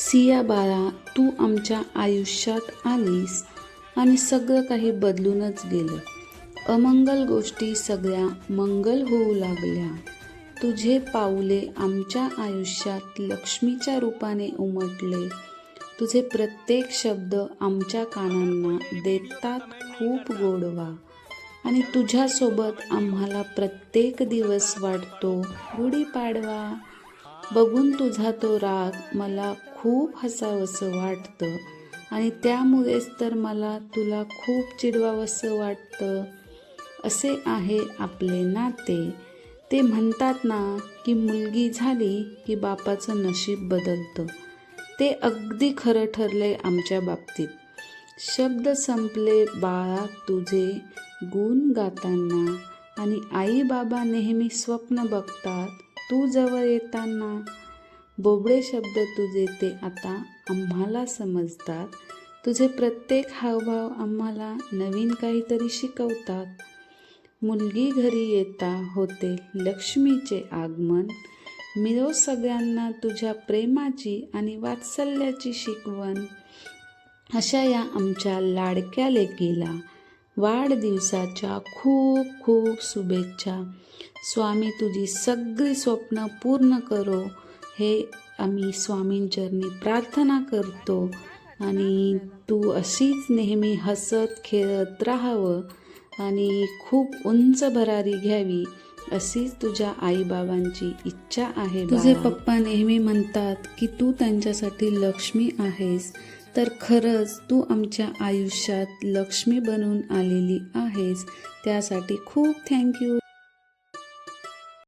सिया बाळा तू आमच्या आयुष्यात आलीस आणि सगळं काही बदलूनच गेलं. अमंगल गोष्टी सगळ्या मंगल होऊ लागल्या. तुझे पाऊले आमच्या आयुष्यात लक्ष्मीच्या रूपाने उमटले. तुझे प्रत्येक शब्द आमच्या कानांना देतात खूप गोडवा. आणि तुझ्यासोबत आम्हाला प्रत्येक दिवस वाटतो गुढीपाडवा. बघून तुझा तो राग मला खूप हसावंसं वाटतं. आणि त्यामुळेच तर मला तुला खूप चिडवावंसं वाटतं. असे आहे आपले नाते. ते म्हणतात ना की मुलगी झाली की बापाचं नशीब बदलतं. ते अगदी खरं ठरले आमच्या बाबतीत. शब्द संपले बाळा तुझे गुण गाताना. आणि आई बाबा नेहमी स्वप्न बघतात. तू जवळ येताना बोबडे शब्द तुझे ते आता आम्हाला समजतात. तुझे प्रत्येक हावभाव आम्हाला नवीन काहीतरी शिकवतात. मुलगी घरी येता होते लक्ष्मीचे आगमन. मिळो सगळ्यांना तुझ्या प्रेमाची आणि वात्सल्याची शिकवण. अशा या आमच्या लाडक्या लेकीला वाढदिवसाच्या खूप खूप शुभेच्छा. स्वामी तुझी सगळी स्वप्न पूर्ण करो. हे आम्ही स्वामींचरणी प्रार्थना करतो. आणि तू अशीच नेहमी हसत खेळत राहावं. आणि खूप उंच भरारी घ्यावी अशीच तुझ्या आईबाबांची इच्छा आहे तुझे पप्पा नेहमी म्हणतात की तू त्यांच्यासाठी लक्ष्मी आहेस. तर खरंच तू आमच्या आयुष्यात लक्ष्मी बनून आलेली आहेस. त्यासाठी खूप थँक्यू